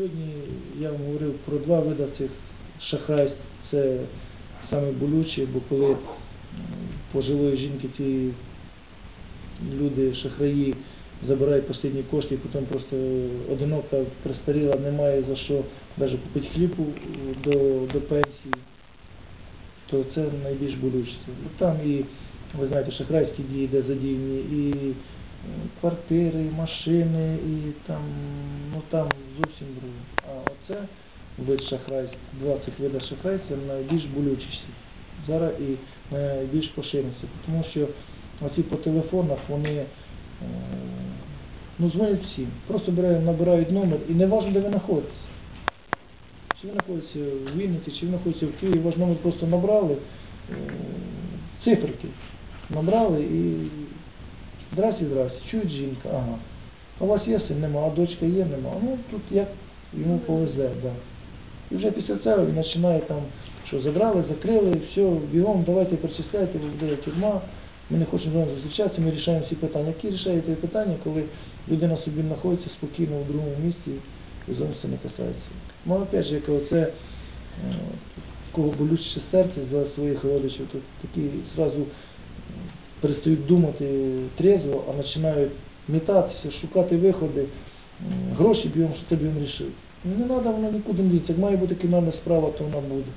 Сьогодні я вам говорив про два види цих шахрайств. Це саме болюче, бо коли пожилої жінки ті люди, шахраї, забирають останні кошти і потім просто одинока, престаріла, немає за що навіть купити хлібу до, до пенсії, то це найбільш болюче. Там і, ви знаєте, шахрайські дії, де задіяні і е, квартири, машини, і там, ну там зовсім друге. А оце вид шахрайств, два цих вида шахрайства найбільш болючіші. Зараз і найбільш поширеніся. Тому що оці по телефонах вони е, ну, дзвонять всім. Просто набирають номер і не важливо, де ви знаходитесь. Чи ви знаходитеся в Вінниці, чи ви знаходитеся в Києві, ваш номер просто набрали, е, циферки набрали і здрасте, здрасте, чують жінка, ага. А у вас є син? Нема, а дочка є, нема. Ну тут як йому повезе, да. І вже після цього він починає там, що забрали, закрили, все, бігом, давайте перечисляйте, буде тюрма, ми не хочемо з вами зустрічатися, ми рішаємо всі питання. Які рішаєте питання, коли людина собі знаходиться спокійно в другому місці і зовсім це не касається. Ну, опять же, як оце, е, кого болюче серце за своїх родичів, то такі зразу перестають думати трезво, а починають метатися, шукати виходи, гроші б'ємо, що це рішив. Ну, Не треба, воно нікуди не діться. Як має бути кримінальна справа, то вона буде.